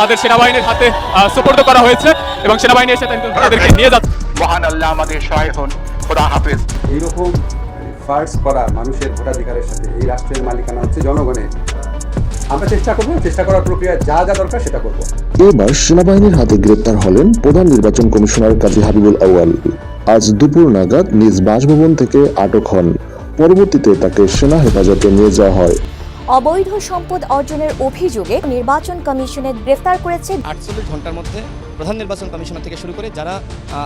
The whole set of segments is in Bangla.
তাদের সেনাবাহিনীর হাতে সুপর্দ করা হয়েছে এবং সেনাবাহিনী এসে তাদের- তাদেরকে নিয়ে যাচ্ছে। মহান আল্লাহ আমাদের সহায় হন। খোদা হাফেজ। এইরকম ফার্স করা মানুষের ভোটাধিকারের সাথে এই রাষ্ট্রের মালিকানা হচ্ছে জনগণের। আমরা চেষ্টা করব চেষ্টা করার প্রক্রিয়া যা যা দরকার সেটা করব। এবার সেনাবাহিনীর হাতে গ্রেপ্তার হলেন প্রধান নির্বাচন কমিশনার কাজী হাবিবুল আউয়াল। আজ দুপুর নাগাদ নিজ বাসভবন থেকে আটক হন। পরবর্তীতে তাকে সেনা হেফাজতে নিয়ে যাওয়া হয়। অবৈধ সম্পদ অর্জনের অভিযোগে নির্বাচন কমিশনে গ্রেফতার করেছে আটচল্লিশ ঘণ্টার মধ্যে প্রধান নির্বাচন কমিশনার থেকে শুরু করে যারা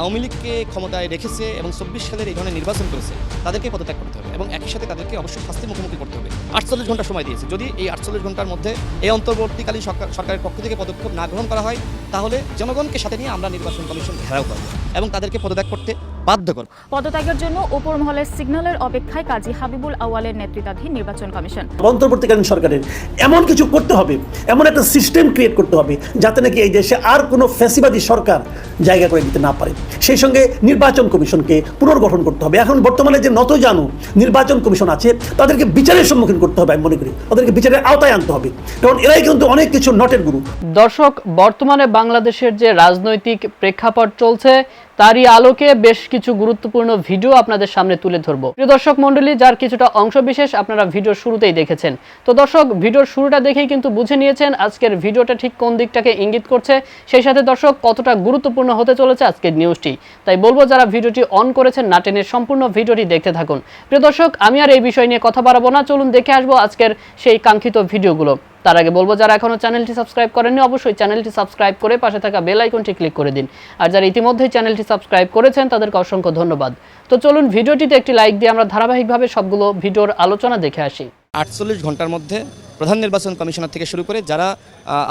আওয়ামী লীগকে ক্ষমতায় রেখেছে এবং চব্বিশ সালের এই ধরনের নির্বাচন করেছে, তাদেরকে পদত্যাগ করতে হবে এবং একই সাথে তাদেরকে অবশ্যই শাস্তির মুখোমুখি করতে হবে। আটচল্লিশ ঘণ্টা সময় দিয়েছে। যদি এই আটচল্লিশ ঘণ্টার মধ্যে এই অন্তর্বর্তীকালীন সরকার সরকারের পক্ষ থেকে পদক্ষেপ না গ্রহণ করা হয় তাহলে জনগণকে সাথে নিয়ে আমরা নির্বাচন কমিশন ঘেরাও করব এবং তাদেরকে পদত্যাগ করতে বাধ্য করব। পদত্যাগের জন্য উপর মহলের সিগন্যালের অপেক্ষায় কাজী হাবিবুল আওয়ালের নেতৃত্বাধীন নির্বাচন কমিশন। অন্তর্বর্তীকালীন সরকারের এমন কিছু করতে হবে এমন একটা সিস্টেম ক্রিয়েট করতে হবে যাতে নাকি এই দেশে আর কোনো ফ্যাসিবাদী সরকার জায়গা করে দিতে না পারে। সেই সঙ্গে নির্বাচন কমিশনকে পুনর্গঠন করতে হবে। এখন বর্তমানে যে নত জানু নির্বাচন কমিশন আছে তাদেরকে বিচারের সম্মুখীন করতে হবে আমি মনে করি। তাদেরকে বিচারের আওতায় আনতে হবে। কারণ এরাই কিন্তু অনেক কিছু নটের গুরু। দর্শক, বর্তমানে বাংলাদেশের যে রাজনৈতিক প্রেক্ষাপট চলছে তারই আলোকে বেশ কিছু গুরুত্বপূর্ণ ভিডিও আপনাদের সামনে তুলে ধরবো। প্রিয় দর্শক মণ্ডলী, যার কিছুটা অংশবিশেষ আপনারা ভিডিওর শুরুতেই দেখেছেন। তো দর্শক, ভিডিওর শুরুটা দেখেই কিন্তু বুঝে নিয়েছেন আজকের ভিডিওটা ঠিক কোন দিকটাকে ইঙ্গিত করছে। সেই সাথে দর্শক, কতটা গুরুত্বপূর্ণ হতে চলেছে আজকের নিউজটি তাই বলব, যারা ভিডিওটি অন করেছেন নাটেনের সম্পূর্ণ ভিডিওটি দেখতে থাকুন। প্রিয় দর্শক, আমি আর এই বিষয় নিয়ে কথা বাড়াবো না। চলুন দেখে আসব আজকের সেই কাঙ্ক্ষিত ভিডিওগুলো। তার আগে বলব, যারা এখনও চ্যানেলটি সাবস্ক্রাইব করেননি, অবশ্যই চ্যানেলটি সাবস্ক্রাইব করে পাশে থাকা বেল আইকনটি ক্লিক করে দিন। আর যারা ইতিমধ্যেই চ্যানেলটি সাবস্ক্রাইব করেছেন, তাদেরকে অসংখ্য ধন্যবাদ। তো চলুন, ভিডিওটিতে একটি লাইক দিয়ে আমরা ধারাবাহিকভাবে সবগুলো ভিডিওর আলোচনা দেখে আসি। আটচল্লিশ ঘণ্টার মধ্যে প্রধান নির্বাচন কমিশনার থেকে শুরু করে যারা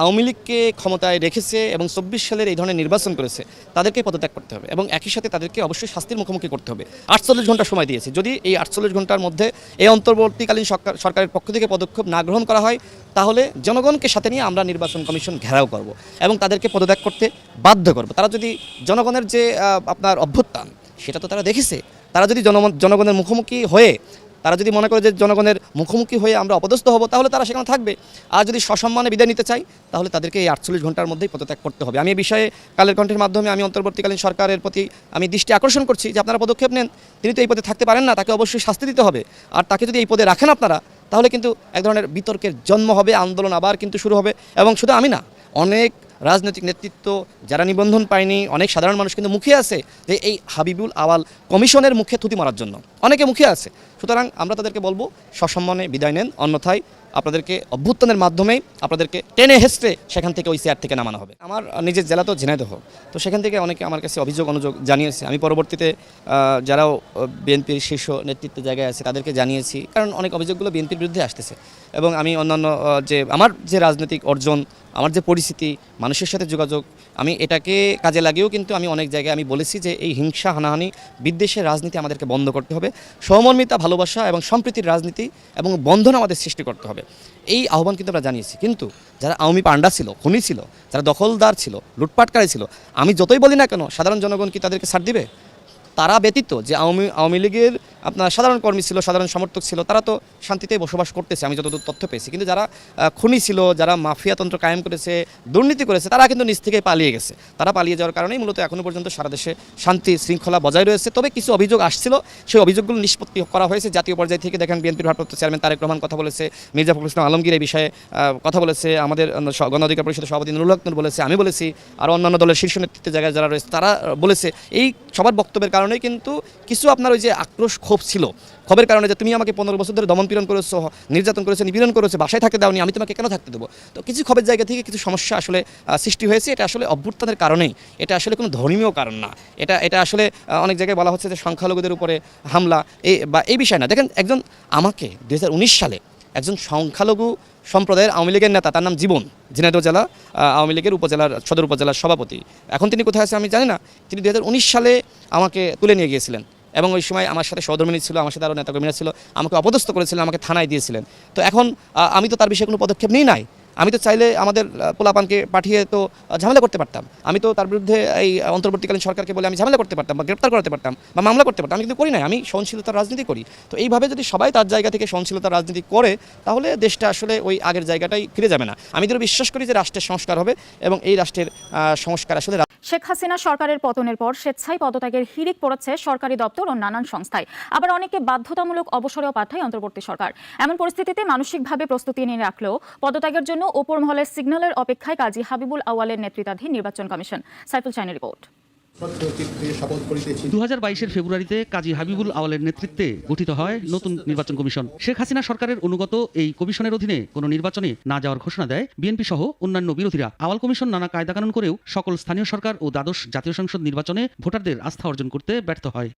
আওয়ামী লীগকে ক্ষমতায় রেখেছে এবং চব্বিশ সালের এই ধরনের নির্বাচন করেছে, তাদেরকে পদত্যাগ করতে হবে এবং একই সাথে তাদেরকে অবশ্যই শাস্তির মুখোমুখি করতে হবে। আটচল্লিশ ঘণ্টা সময় দিয়েছে। যদি এই আটচল্লিশ ঘণ্টার মধ্যে এই অন্তর্বর্তীকালীন সরকার, সরকারের পক্ষ থেকে পদক্ষেপ না গ্রহণ করা হয়, তাহলে জনগণকে সাথে নিয়ে আমরা নির্বাচন কমিশন ঘেরাও করব এবং তাদেরকে পদত্যাগ করতে বাধ্য করব। তারা যদি জনগণের যে আপনার অভ্যুত্থান, সেটা তো তারা দেখেছে। তারা যদি জনগণ জনগণের মুখোমুখি হয়ে তারা যদি মনে করে যে জনগণের মুখোমুখি হয়ে আমরা অপদস্থ হব, তাহলে তারা সেখানে থাকবে। আর যদি সসম্মানে বিদায় নিতে চাই তাহলে তাদেরকে এই আটচল্লিশ ঘণ্টার মধ্যেই পদত্যাগ করতে হবে। আমি এই বিষয়ে কালের কণ্ঠের মাধ্যমে আমি অন্তর্বর্তীকালীন সরকারের প্রতি আমি দৃষ্টি আকর্ষণ করছি যে আপনারা পদক্ষেপ নেন। তিনি তো এই পদে থাকতে পারেন না, তাকে অবশ্যই শাস্তি দিতে হবে। আর তাকে যদি এই পদে রাখেন আপনারা, তাহলে কিন্তু এক ধরনের বিতর্কের জন্ম হবে, আন্দোলন আবার কিন্তু শুরু হবে। এবং শুধু আমি না, অনেক রাজনৈতিক নেতৃত্ব যারা নিবন্ধন পায়নি, অনেক সাধারণ মানুষ কিন্তু মুখে আছে যে এই হাবিবুল আওয়াল কমিশনের মুখে থুতি মারার জন্য। অনেকে মুখে আছে। সুতরাং আমরা তাদেরকে বলব, সসম্মানে বিদায় নেন। অন্যথায় আপনাদেরকে অভ্যুত্থানের মাধ্যমেই আপনাদেরকে টেনে হেসড়ে সেখান থেকে ওই চেয়ার থেকে নামানো হবে। আমার নিজের জেলা তো ঝিনাইদহ। তো সেখান থেকে অনেকে আমার কাছে অভিযোগ, অনুযোগ জানিয়েছে। আমি পরবর্তীতে যারাও বিএনপির শীর্ষ নেতৃত্ব জায়গায় আছে তাদেরকে জানিয়েছি। কারণ অনেক অভিযোগগুলো বিএনপির বিরুদ্ধে আসতেছে। এবং আমি অন্যান্য যে আমার যে রাজনৈতিক অর্জন, আমার যে পরিস্থিতি, মানুষের সাথে যোগাযোগ, আমি এটাকে কাজে লাগিয়েও কিন্তু আমি অনেক জায়গায় আমি বলেছি যে এই হিংসা, হানাহানি বিদ্বেষের রাজনীতি আমাদেরকে বন্ধ করতে হবে। সহমর্মিতা ভালোবাসা এবং সম্প্রীতির রাজনীতি এবং বন্ধন আমাদের সৃষ্টি করতে হবে। এই আহ্বান কিন্তু আমরা জানিয়েছি। কিন্তু যারা আওয়ামী পাণ্ডা ছিল, খুনি ছিল, যারা দখলদার ছিল, লুটপাটকারী ছিল, আমি যতই বলি না কেন, সাধারণ জনগণ কি তাদেরকে ছাড় দিবে? তারা ব্যতীত যে আওয়ামী আওয়ামী লীগের আপনার সাধারণ কর্মী ছিল, সাধারণ সমর্থক ছিল, তারা তো শান্তিতে বসবাস করতেছে, আমি যতদূর তথ্য পেয়েছি। কিন্তু যারা খুনি ছিল, যারা মাফিয়াতন্ত্র কায়েম করেছে, দুর্নীতি করেছে, তারা কিন্তু নিজ থেকে পালিয়ে গেছে। তারা পালিয়ে যাওয়ার কারণেই মূলত এখনও পর্যন্ত সারা দেশে শান্তি শৃঙ্খলা বজায় রয়েছে। তবে কিছু অভিযোগ আসছিল, সেই অভিযোগগুলো নিষ্পত্তি করা হয়েছে। জাতীয় পর্যায় থেকে দেখেন বিএনপির ভারপ্রাপ্ত চেয়ারম্যান তারেক রহমান কথা বলেছে, মির্জা ফখরুল ইসলাম আলমগীর এই বিষয়ে কথা বলেছে। আমাদের গণ অধিকার পরিষদের সভাপতি নুরুল হক বলেছে, আমি বলেছি। আর অন্যান্য দলের শীর্ষ নেতৃত্বের জায়গায় যারা রয়েছে, তারা বলেছে। এই সবার বক্তব্যের কারণেই কিন্তু কিছু আপনার ওই যে আক্রোশ ক্ষোভ ছিল। ক্ষোভের কারণে যে তুমি আমাকে পনেরো বছর ধরে দমন পীড়ন করেছ, নির্যাতন করেছে, নিপীড়ন করেছে, বাসায় থাকতে দাওনি, আমি তোমাকে কেন থাকতে দেবো? তো কিছু ক্ষোভের জায়গা থেকে কিছু সমস্যা আসলে সৃষ্টি হয়েছে, এটা আসলে অভ্যুত্থানের কারণেই। এটা আসলে কোনো ধর্মীয় কারণ না। এটা এটা আসলে অনেক জায়গায় বলা হচ্ছে যে সংখ্যালঘুদের উপরে হামলা এই বা এই বিষয় না। দেখেন, একজন আমাকে দুই হাজার উনিশ সালে একজন সংখ্যালঘু সম্প্রদায়ের আওয়ামী লীগের নেতা, তার নাম জীবন, ঝিনাইদহ জেলা আওয়ামী লীগের উপজেলার, সদর উপজেলার সভাপতি। এখন তিনি কোথায় আছে আমি জানি না, তিনি দুই হাজার উনিশ সালে আমাকে তুলে নিয়ে গিয়েছিলেন। এবং ওই সময় আমার সাথে সহধর্মিনী ছিল, আমার সাথে আরও নেতাকর্মীরা ছিল, আমাকে অপদস্থ করেছিলেন, আমাকে থানায় দিয়েছিলেন। তো এখন আমি তো তার বিষয়ে কোনো পদক্ষেপ নিই নাই। আমি তো চাইলে আমাদের পোলাপানকে পাঠিয়ে তো ঝামেলা করতে পারতাম। আমি তো তার বিরুদ্ধে এই অন্তর্বর্তীকালীন সরকারকে বলে আমি ঝামেলা করতে পারতাম বা গ্রেপ্তার করতে পারতাম বা মামলা করতে পারতাম। আমি কিন্তু করি না আমি সহনশীলতার রাজনীতি করি। তো এইভাবে যদি সবাই তার জায়গা থেকে সহনশীলতার রাজনীতি করে, তাহলে দেশটা আসলে ওই আগের জায়গাটাই ফিরে যাবে না। আমি তো বিশ্বাস করি যে রাষ্ট্রের সংস্কার হবে এবং এই রাষ্ট্রের সংস্কার আসলে শেখ হাসিনা সরকারের পতনের পর স্বেচ্ছায় পদত্যাগের হিড়িক পড়েছে সরকারি দপ্তর ও নানান সংস্থায়। আবার অনেকে বাধ্যতামূলক অবসরেও পাঠায় অন্তর্বর্তী সরকার। এমন পরিস্থিতিতে মানসিকভাবে প্রস্তুতি নিয়ে রাখলেও পদত্যাগের জন্য ওপর মহলের সিগন্যালের অপেক্ষায় কাজী হাবিবুল আওয়ালের নেতৃত্বাধীন নির্বাচন কমিশন। সাইফুল চাইনের রিপোর্ট। দু হাজার বাইশের ফেব্রুয়ারিতে কাজী হাবিবুল আওয়ালের নেতৃত্বে গঠিত হয় নতুন নির্বাচন কমিশন। শেখ হাসিনা সরকারের অনুগত এই কমিশনের অধীনে কোনো নির্বাচনে না যাওয়ার ঘোষণা দেয় বিএনপি সহ অন্যান্য বিরোধীরা। আওয়াল কমিশন নানা কায়দাকানুন করেও সকল স্থানীয় সরকার ও দ্বাদশ জাতীয় সংসদ নির্বাচনে ভোটারদের আস্থা অর্জন করতে ব্যর্থ হয়।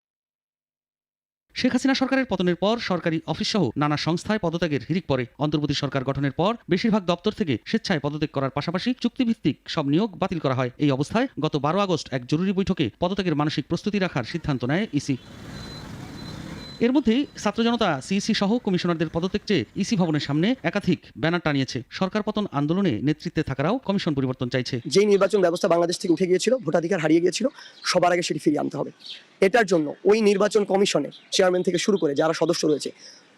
শেখ হাসিনা সরকারের পতনের পর সরকারি অফিস সহ নানা সংস্থায় পদত্যাগের হিরিক পরে অন্তর্বর্তী সরকার গঠনের পর বেশিরভাগ দপ্তর থেকে স্বেচ্ছায় পদত্যাগ করার পাশাপাশি চুক্তিভিত্তিক সব নিয়োগ বাতিল করা হয়। এই অবস্থায় গত বারো আগস্ট এক জরুরি বৈঠকে পদত্যাগের মানসিক প্রস্তুতি রাখার সিদ্ধান্ত নেয় ইসি। এর মধ্যে ছাত্র জনতা সিইসি সহ কমিশনারদের পদত্যাগ চেয়ে ইসি ভবনের সামনে একাধিক ব্যানার টানিয়েছে। সরকার পতন আন্দোলনে নেতৃত্বে থাকারাও কমিশন পরিবর্তন চাইছে। যে নির্বাচন ব্যবস্থা বাংলাদেশ থেকে উঠে গিয়েছিল, ভোটাধিকার হারিয়ে গিয়েছিল, সবার আগে সেটি ফিরিয়ে আনতে হবে। এটার জন্য ওই নির্বাচন কমিশনে চেয়ারম্যান থেকে শুরু করে যারা সদস্য রয়েছে,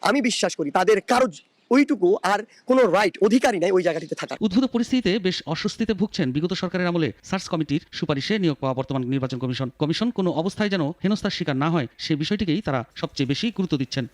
আমি বিশ্বাস করি তাদের কারও ওইটুকু আর কোনো রাইট অধিকারই নাই ওই জায়গাটিতে থাকার। উদ্ভূত পরিস্থিতিতে বেশ অস্বস্তিতে ভুগছেন বিগত সরকারের আমলে সার্চ কমিটির সুপারিশে নিয়োগ পাওয়া বর্তমান নির্বাচন কমিশন। কমিশন কোনো অবস্থায় যেন হেনস্থার শিকার না হয়, সে বিষয়টিকেই তারা সবচেয়ে বেশি গুরুত্ব দিচ্ছেন।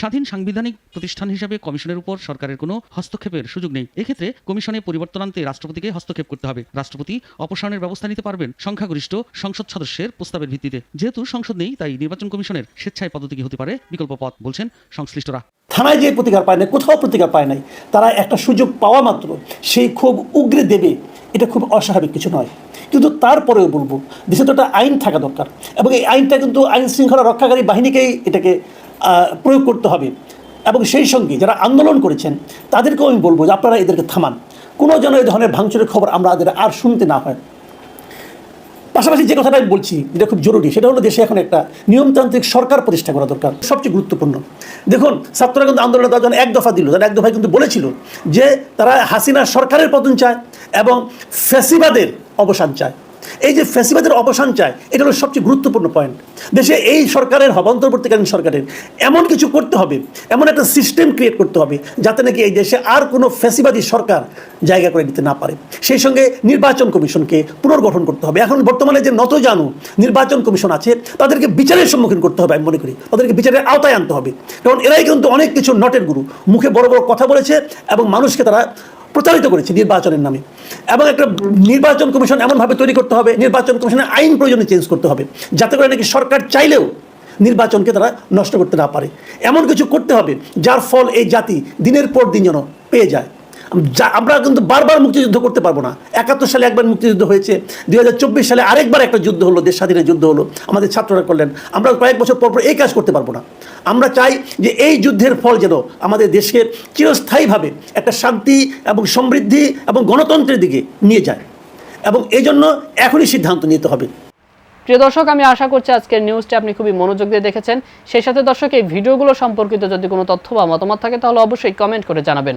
স্বাধীন সাংবিধানিক প্রতিষ্ঠান হিসেবে কমিশনের উপর সরকারের কোনো হস্তক্ষেপের সুযোগ নেই। এক্ষেত্রে কমিশনে পরিবর্তন আনতে রাষ্ট্রপতিকে হস্তক্ষেপ করতে হবে। রাষ্ট্রপতি অপসারণের ব্যবস্থা নিতে পারবেন সংখ্যাগরিষ্ঠ সংসদ সদস্যের প্রস্তাবের ভিত্তিতে। যেহেতু সংসদ নেই, তাই নির্বাচন কমিশনের স্বেচ্ছায় পদ্ধতি হতে পারে বিকল্প পথ, বলছেন সংশ্লিষ্টরা। থানায় যে প্রতিকার পায় না কোথাও প্রতিকার পায় নাই, তারা একটা সুযোগ পাওয়া মাত্র, সেই ক্ষোভ উগ্রে দেবে, এটা খুব অস্বাভাবিক কিছু নয়। কিন্তু তারপরেও বলব দেশে তো একটা আইন থাকা দরকার। এবং এই আইনটা কিন্তু আইন শৃঙ্খলা রক্ষাকারী বাহিনীকেই এটাকে প্রয়োগ করতে হবে। এবং সেই সঙ্গে যারা আন্দোলন করেছেন, তাদেরকেও আমি বলব যে আপনারা এদেরকে থামান। কোনো যেন এই ধরনের ভাঙচুরের খবর আমরা এদের আর শুনতে না হয়। পাশাপাশি যে কথাটা আমি বলছি যেটা খুব জরুরি, সেটা হলো দেশে এখন একটা নিয়মতান্ত্রিক সরকার প্রতিষ্ঠা করা দরকার। সবচেয়ে গুরুত্বপূর্ণ। দেখুন, ছাত্ররা কিন্তু আন্দোলনে তারা যখন এক দফা দিল। তারা এক দফায় কিন্তু বলেছিল যে তারা হাসিনা সরকারের পতন চায় এবং ফ্যাসিবাদের অবসান চায়। এই যে ফ্যাসিবাদের অবসান চায়, এটা হলো সবচেয়ে গুরুত্বপূর্ণ পয়েন্ট দেশে এই সরকারের হবে অন্তর্বর্তীকালীন সরকারের এমন কিছু করতে হবে, এমন একটা সিস্টেম ক্রিয়েট করতে হবে, যাতে নাকি এই দেশে আর কোনো ফ্যাসিবাদী সরকার জায়গা করে নিতে না পারে। সেই সঙ্গে নির্বাচন কমিশনকে পুনর্গঠন করতে হবে। এখন বর্তমানে যে নত জানু নির্বাচন কমিশন আছে, তাদেরকে বিচারের সম্মুখীন করতে হবে আমি মনে করি। তাদেরকে বিচারের আওতায় আনতে হবে। কারণ এরাই কিন্তু অনেক কিছু নটের গুরু। মুখে বড় বড় কথা বলেছে এবং মানুষকে তারা প্রচারিত করেছে নির্বাচনের নামে। এবং একটা নির্বাচন কমিশন এমনভাবে তৈরি করতে হবে, নির্বাচন কমিশনের আইন প্রয়োজনে চেঞ্জ করতে হবে, যাতে করে নাকি সরকার চাইলেও নির্বাচনকে তারা নষ্ট করতে না পারে। এমন কিছু করতে হবে, যার ফল এই জাতি দিনের পর দিন যেন পেয়ে যায়। যা আমরা কিন্তু বারবার মুক্তিযুদ্ধ করতে পারব না। একাত্তর সালে একবার মুক্তিযুদ্ধ হয়েছে দু হাজার চব্বিশ সালে আরেকবার একটা যুদ্ধ হলো দেশ স্বাধীনের যুদ্ধ হলো, আমাদের ছাত্ররা করলেন। আমরা কয়েক বছর পর পর এই কাজ করতে পারব না। আমরা চাই যে এই যুদ্ধের ফল যেন আমাদের দেশকে চিরস্থায়ীভাবে একটা শান্তি এবং সমৃদ্ধি এবং গণতন্ত্রের দিকে নিয়ে যায়। এবং এই জন্য এখনই সিদ্ধান্ত নিতে হবে। প্রিয় দর্শক, আমি আশা করছি আজকের নিউজটি আপনি খুবই মনোযোগ দিয়ে দেখেছেন। সেই সাথে দর্শক, এই ভিডিওগুলো সম্পর্কিত যদি কোনো তথ্য বা মতামত থাকে, তাহলে অবশ্যই কমেন্ট করে জানাবেন।